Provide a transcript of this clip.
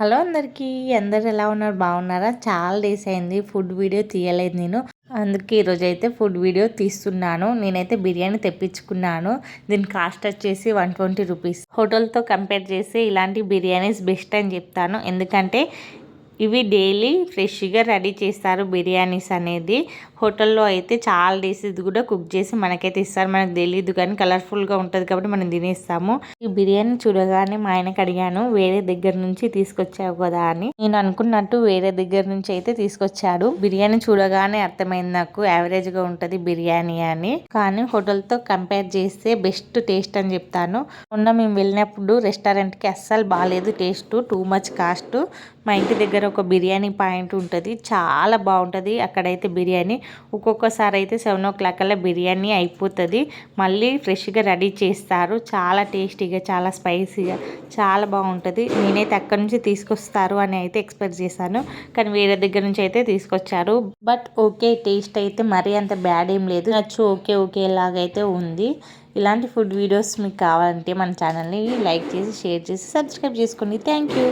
Hello అందరికీ అందరు ఎలా ఉన్నారు? బాగున్నారా? చాలా డేస్ అయింది ఫుడ్ వీడియో తీయలేదు నేను. అందుకే ఈరోజు అయితే ఫుడ్ వీడియో తీస్తున్నాను. నేనైతే బిర్యానీ తెప్పించుకున్నాను. దీని కాస్ట్ వచ్చేసి వన్ ట్వంటీ రూపీస్. హోటల్తో కంపేర్ చేసి ఇలాంటి బిర్యానీస్ బెస్ట్ అని చెప్తాను. ఎందుకంటే ఇవి డైలీ ఫ్రెష్గా రెడీ చేస్తారు బిర్యానీస్ అనేది. హోటల్లో అయితే చాలా డేస్ ఇది కూడా కుక్ చేసి మనకైతే ఇస్తారు. మనకు తెలియదు కానీ కలర్ఫుల్గా ఉంటుంది కాబట్టి మనం తినేస్తాము. ఈ బిర్యానీ చూడగానే మా ఆయనకి అడిగాను వేరే దగ్గర నుంచి తీసుకొచ్చావు కదా అని. నేను అనుకున్నట్టు వేరే దగ్గర నుంచి అయితే తీసుకొచ్చాడు. బిర్యానీ చూడగానే అర్థమైంది నాకు యావరేజ్గా ఉంటుంది బిర్యానీ అని. కానీ హోటల్తో కంపేర్ చేస్తే బెస్ట్ టేస్ట్ అని చెప్తాను. మొన్న మేము వెళ్ళినప్పుడు రెస్టారెంట్కి అస్సలు బాగాలేదు టేస్ట్ టూ మచ్ కాస్ట్. మా ఇంటి దగ్గర ఒక బిర్యానీ పాయింట్ ఉంటుంది. చాలా బాగుంటుంది. అక్కడైతే బిర్యానీ ఒక్కొక్కసారి అయితే సెవెన్ ఓ క్లాక్ అలా బిర్యానీ అయిపోతుంది. మళ్ళీ ఫ్రెష్గా రెడీ చేస్తారు. చాలా టేస్టీగా చాలా స్పైసీగా చాలా బాగుంటుంది. నేనైతే అక్కడి నుంచి తీసుకొస్తారు అని అయితే ఎక్స్పెక్ట్ చేశాను. కానీ వేరే దగ్గర నుంచి అయితే తీసుకొచ్చారు. బట్ ఓకే టేస్ట్ అయితే మరీ అంత బ్యాడ్ ఏం లేదు. నచ్చు ఓకే ఓకే లాగైతే ఉంది. ఇలాంటి ఫుడ్ వీడియోస్ మీకు కావాలంటే మన ఛానల్ని లైక్ చేసి షేర్ చేసి సబ్స్క్రైబ్ చేసుకోండి. Thank you.